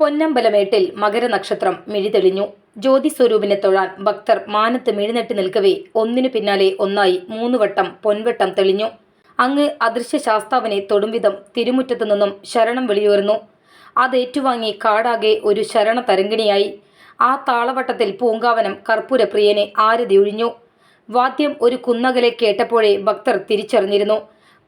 പൊന്നമ്പലമേട്ടിൽ മകരനക്ഷത്രം മിഴിതെളിഞ്ഞു. ജ്യോതിസ്വരൂപിനെ തൊഴാൻ ഭക്തർ മാനത്ത് മിഴിനെട്ടി നിൽക്കവേ ഒന്നിനു പിന്നാലെ ഒന്നായി മൂന്നുവട്ടം പൊൻവട്ടം തെളിഞ്ഞു. അങ്ങ് അദൃശ്യ ശാസ്താവിനെ തൊടുംവിധം തിരുമുറ്റത്തു നിന്നും ശരണം വെളിയോർന്നു. അതേറ്റുവാങ്ങി കാടാകെ ഒരു ശരണ തരംഗിണിയായി. ആ താളവട്ടത്തിൽ പൂങ്കാവനം കർപ്പൂരപ്രിയനെ ആരതി ഒഴിഞ്ഞു വാദ്യം ഒരു കുന്നകലെ കേട്ടപ്പോഴേ ഭക്തർ തിരിച്ചറിഞ്ഞിരുന്നു.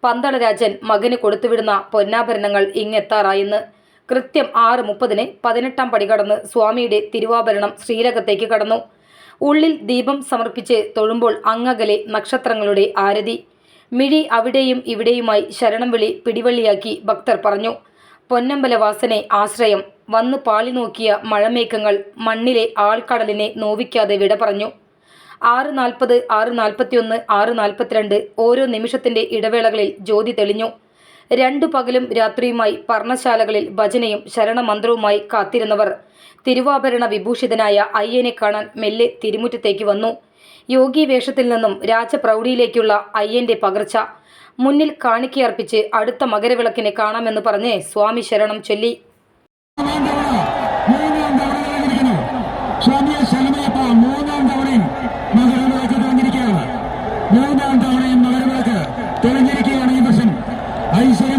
പന്തളരാജൻ മകന് കൊടുത്തുവിടുന്ന പൊന്നാഭരണങ്ങൾ ഇങ്ങെത്താറായെന്ന്. കൃത്യം ആറ് മുപ്പതിന് പതിനെട്ടാം പടി കടന്ന് സ്വാമിയുടെ തിരുവാഭരണം ശ്രീരകത്തേക്ക് കടന്നു. ഉള്ളിൽ ദീപം സമർപ്പിച്ച് തൊഴുമ്പോൾ അങ്ങകലെ നക്ഷത്രങ്ങളുടെ ആരതി. മിഴി അവിടെയും ഇവിടെയുമായി ശരണം വിളി പിടിവള്ളിയാക്കി ഭക്തർ പറഞ്ഞു. പൊന്നമ്പലവാസനെ ആശ്രയം. വന്ന് പാളി നോക്കിയ മഴമേഘങ്ങൾ മണ്ണിലെ ആൾക്കടലിനെ നോവിക്കാതെ വിട പറഞ്ഞു. ആറ് നാൽപ്പത് ആറ് നാൽപ്പത്തിയൊന്ന് ആറ് നാൽപ്പത്തിരണ്ട് ഓരോ നിമിഷത്തിന്റെ ഇടവേളകളിൽ ജ്യോതി തെളിഞ്ഞു. രണ്ടു പകലും രാത്രിയുമായി പർണശാലകളിൽ ഭജനയും ശരണമന്ത്രവുമായി കാത്തിരുന്നവർ. തിരുവാഭരണ വിഭൂഷിതനായ അയ്യനെ കാണാൻ മെല്ലെ തിരുമുറ്റത്തേക്ക് വന്നു. യോഗി വേഷത്തിൽ നിന്നും രാജപ്രൗഢിയിലേക്കുള്ള അയ്യന്റെ പകർച്ച. മുന്നിൽ കാണിക്കയർപ്പിച്ച് അടുത്ത മകരവിളക്കിനെ കാണാമെന്ന് പറഞ്ഞ് സ്വാമി ശരണം ചൊല്ലി. മൂന്നാം തവണയും മകരവിളക്ക് തെളിഞ്ഞിരിക്കുകയാണ് Ahí se